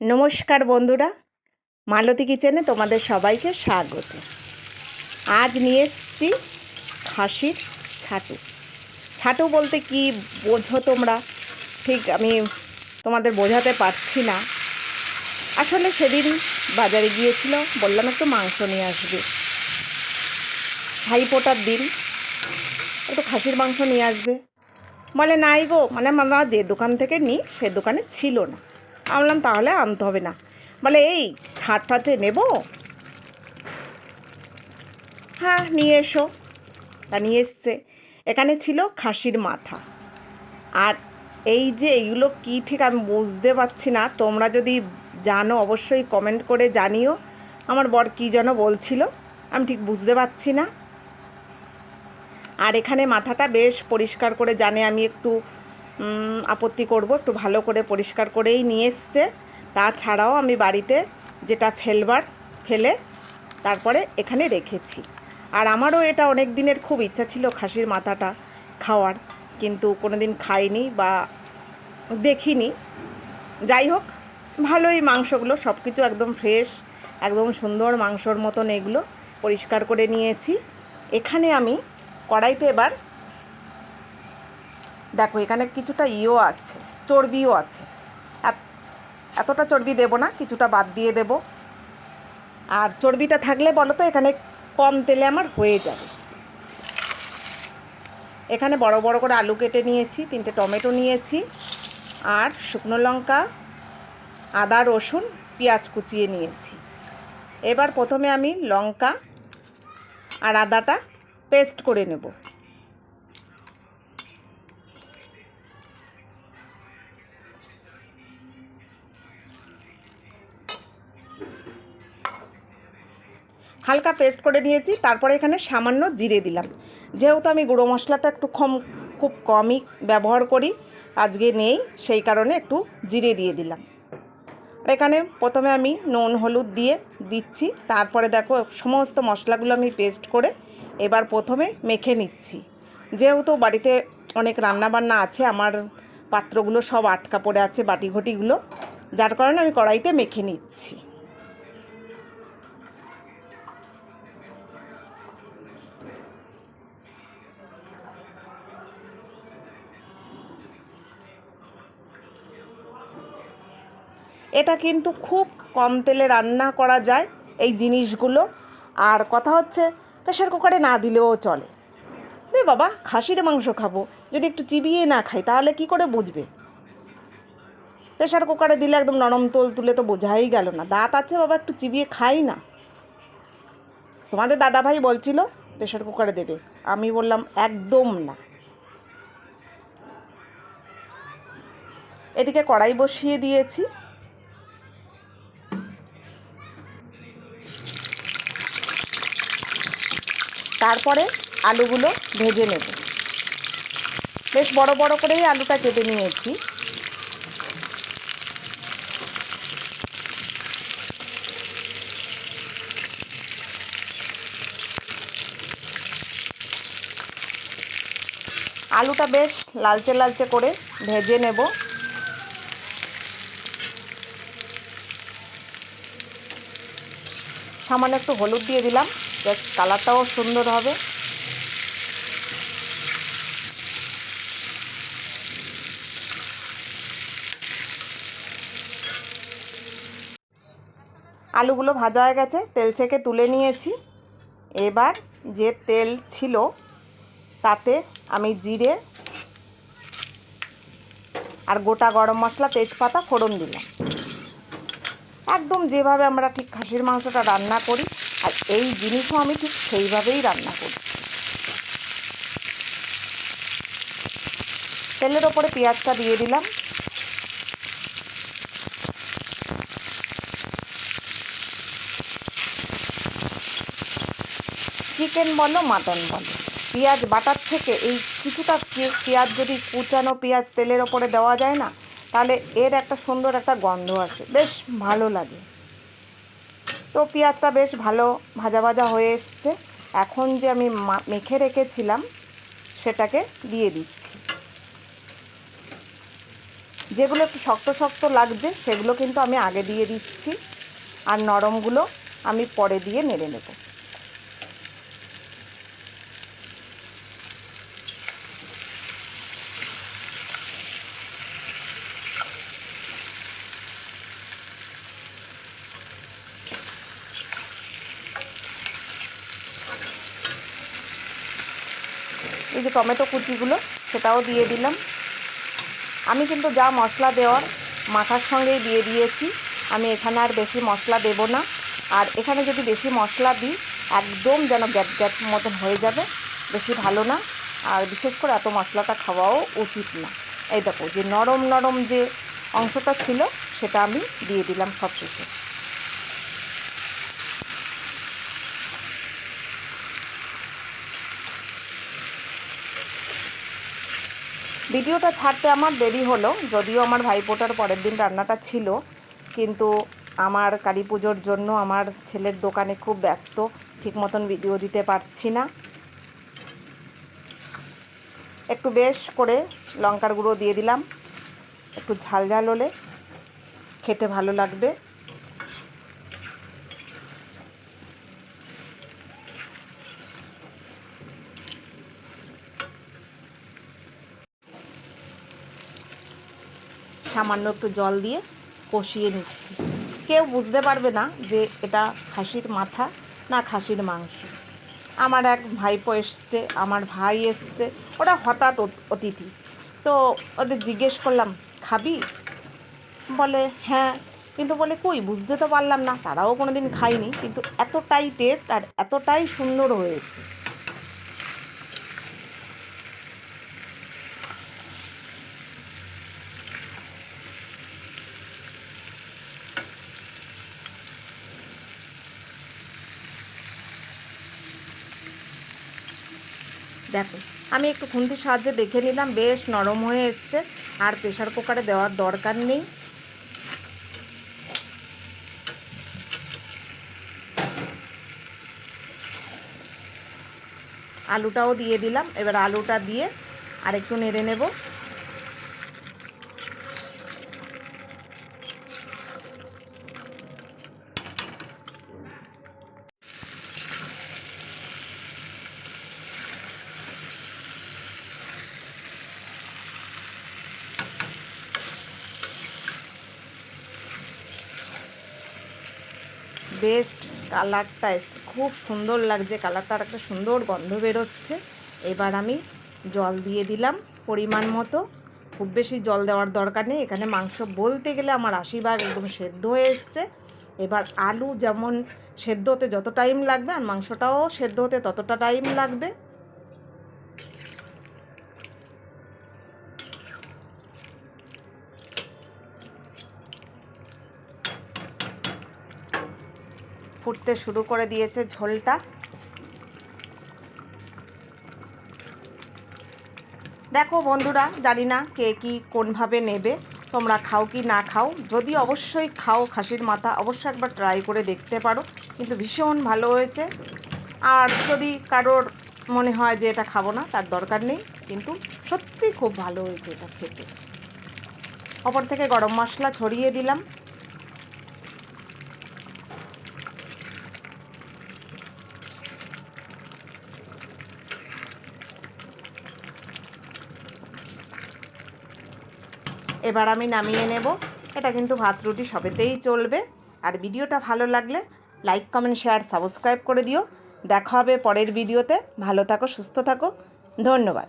নমস্কার বন্ধুরা, মালতী কিচেনে তোমাদের সবাইকে স্বাগত। আজ নিয়ে এসেছি খাসির ছাটু ছাটু বলতে কি বোঝো তোমরা? ঠিক আমি তোমাদের বোঝাতে পারছি না। আসলে সেদিন বাজারে গিয়েছিল, বললাম একটু মাংস নিয়ে আসবে। ভাইফোঁটার দিন, একটু খাসির মাংস নিয়ে আসবে। বলে, নাই গো মানে আমরা যে দোকান থেকে নিই সে দোকানে ছিল না। আমি বললাম, তাহলে আনতে হবে না। বলে, এই ছাড় টাচে নেব? হ্যাঁ নিয়ে এসো। তা নিয়ে এসছে। এখানে ছিল খাসির মাথা। আর এই যে এইগুলো কি ঠিক আমি বুঝতে পারছি না। তোমরা যদি জানো, অবশ্যই কমেন্ট করে জানিও। আমার বর কী যেন বলছিল, আমি ঠিক বুঝতে পারছি না। আর এখানে মাথাটা বেশ পরিষ্কার করে জানে। আমি একটু আপত্তি করব, একটু ভালো করে পরিষ্কার করেই নিয়ে এসছে। তাছাড়াও আমি বাড়িতে যেটা ফেলবার, ফেলে তারপরে এখানে রেখেছি। আর আমারও এটা অনেক দিনের খুব ইচ্ছা ছিল খাসির মাথাটা খাওয়ার, কিন্তু কোনো দিন খাইনি বা দেখিনি। যাই হোক, ভালোই মাংসগুলো সব কিছু একদম ফ্রেশ, একদম সুন্দর মাংসর মতন এগুলো পরিষ্কার করে নিয়েছি। এখানে আমি কড়াইতে এবার দেখো, এখানে কিছুটা ইও আছে, চর্বিও আছে। এতটা চর্বি দেবো না, কিছুটা বাদ দিয়ে দেব। আর চর্বিটা থাকলে বলো তো, এখানে কম তেলে আমার হয়ে যাবে। এখানে বড় বড় করে আলু কেটে নিয়েছি, তিনটে টমেটো নিয়েছি, আর শুকনো লঙ্কা, আদা, রসুন, পেঁয়াজ কুচিয়ে নিয়েছি। এবার প্রথমে আমি লঙ্কা আর আদাটা পেস্ট করে নেব। হালকা পেস্ট করে নিয়েছি, তারপরে এখানে সামান্য জিরে দিলাম। যেহেতু আমি গুঁড়ো মশলাটা একটু কম, খুব কমই ব্যবহার করি, আজকে নেই, সেই কারণে একটু জিরে দিয়ে দিলাম। এখানে প্রথমে আমি নুন, হলুদ দিয়ে দিচ্ছি, তারপরে দেখো সমস্ত মশলাগুলো আমি পেস্ট করে এবার প্রথমে মেখে নিচ্ছি। যেহেতু বাড়িতে অনেক রান্নাবান্না আছে, আমার পাত্রগুলো সব আটকা পড়ে আছে বাটি ঘটিগুলো, যার কারণে আমি কড়াইতে মেখে নিচ্ছি। এটা কিন্তু খুব কম তেলে রান্না করা যায় এই জিনিসগুলো। আর কথা হচ্ছে প্রেশার কুকারে না দিলেও চলে। রে বাবা, খাসির মাংস খাব। যদি একটু চিবিয়ে না খাই, তাহলে কি করে বুঝবে? প্রেশার কুকারে দিলে একদম নরম তোল তুলে তো বোঝাই গেল না। দাঁত আছে বাবা, একটু চিবিয়ে খাই না। তোমাদের দাদাভাই বলছিল প্রেশার কুকারে দেবে। আমি বললাম, একদম না। এদিকে কড়াই বসিয়ে দিয়েছি। তারপরে আলুগুলো ভেজে নেব। বেশ বড় বড় করেই আলুটা কেটে নিয়েছি। আলুটা বেশ লালচে লালচে করে ভেজে নেব। সামান্য একটু হলুদ দিয়ে দিলাম। বেশ, কালারটাও সুন্দর হবে। আলুগুলো ভাজা হয়ে গেছে, তেল থেকে তুলে নিয়েছি। এবার যে তেল ছিল, তাতে আমি জিরে আর গোটা গরম মশলা তেজপাতা ফোড়ন দিলাম। একদম যেভাবে আমরা ঠিক খাসির মাংসটা রান্না করি, আর এই জিনিসও আমি ঠিক সেইভাবেই রান্না করি। তেলের ওপরে পেঁয়াজটা দিয়ে দিলাম। চিকেন বলো, মাটন বলো। পেঁয়াজ বাটার থেকে এই কিছুটা পেঁয়াজ যদি কুচানো পেঁয়াজ তেলের ওপরে দেওয়া যায় না তাহলে এর একটা সুন্দর একটা গন্ধ আসে। বেশ ভালো লাগে। তো পেঁয়াজটা বেশ ভালো ভাজা ভাজা হয়ে এসছে। এখন যে আমি মেখে রেখেছিলাম, সেটাকে দিয়ে দিচ্ছি। যেগুলো একটু শক্ত শক্ত লাগছে, সেগুলো কিন্তু আমি আগে দিয়ে দিচ্ছি। আর নরমগুলো আমি পরে দিয়ে নেড়ে নেব। এই যে টমেটো কুচিগুলো, সেটাও দিয়ে দিলাম। আমি কিন্তু যা মশলা দেওয়ার মাখার সঙ্গেই দিয়ে দিয়েছি। আমি এখানে আর বেশি মশলা দেব না। আর এখানে যদি বেশি মশলা দিই, একদম যেন গ্যাপ গ্যাপ মতন হয়ে যাবে, বেশি ভালো না। আর বিশেষ করে এত মশলাটা খাওয়াও উচিত না। এই দেখো যে নরম নরম যে অংশটা ছিল, সেটা আমি দিয়ে দিলাম সব ভিডিওটা ছাড়তে আমার দেরি হলো, যদিও আমার ভাইফোঁটার পরের দিন রান্নাটা ছিল, কিন্তু আমার কালী পুজোর জন্য আমার ছেলের দোকানে খুব ব্যস্ত, ঠিক মতন ভিডিও দিতে পারছি না। একটু বেশ করে লঙ্কার গুঁড়ো দিয়ে দিলাম, একটু ঝাল ঝাল হলে খেতে ভালো লাগবে। সামান্য একটু জল দিয়ে কষিয়ে নিচ্ছি। কেউ বুঝতে পারবে না যে এটা খাসির মাথা না খাসির মাংস। আমার এক ভাইপো এসছে, আমার ভাই এসছে, ওরা হঠাৎ অত- অতিথি। তো ওদের জিজ্ঞেস করলাম, খাবি? বলে হ্যাঁ। কিন্তু বলে, কই? বুঝতে তো পারলাম না। তারাও কোনো দিন খায়নি, কিন্তু এতটাই টেস্ট আর এতটাই সুন্দর হয়েছে। দেখো, আমি একটু খুন্তির সাহায্যে দেখে নিলাম, বেশ নরম হয়ে এসছে, আর প্রেশার কুকারে দেওয়ার দরকার নেই। আলুটাও দিয়ে দিলাম, এবার আলুটা দিয়ে আর একটু নেড়ে নেব। বেস্ট কালারটা এসছে। খুব সুন্দর লাগছে কালারটার একটা সুন্দর গন্ধ বেরোচ্ছে। এবার আমি জল দিয়ে দিলাম পরিমাণ মতো। খুব বেশি জল দেওয়ার দরকার নেই। এখানে মাংস বলতে গেলে আমার আশীর্বাদ একদম সেদ্ধ হয়ে এসছে। এবার আলু যেমন সেদ্ধ হতে যত টাইম লাগবে আর মাংসটাও সেদ্ধ হতে ততটা টাইম লাগবে। ফুটতে শুরু করে দিয়েছে ঝোলটা। দেখো বন্ধুরা, জানি না কে কী কোনভাবে নেবে, তোমরা খাও কি না খাও। যদি অবশ্যই খাও খাসির মাথা, অবশ্যই একবার ট্রাই করে দেখতে পারো, কিন্তু ভীষণ ভালো হয়েছে। আর যদি কারোর মনে হয় যে এটা খাব না, তার দরকার নেই, কিন্তু সত্যি খুব ভালো হয়েছে এটা খেতে। অপর থেকে গরম মশলা ছড়িয়ে দিলাম। এবার আমি নামিয়ে নেব। এটা কিন্তু ভাত, রুটি সবেতেই চলবে। আর ভিডিওটা ভালো লাগলে লাইক, কমেন্ট, শেয়ার, সাবস্ক্রাইব করে দিও। দেখা হবে পরের ভিডিওতে। ভালো থাকো, সুস্থ থাকো। ধন্যবাদ।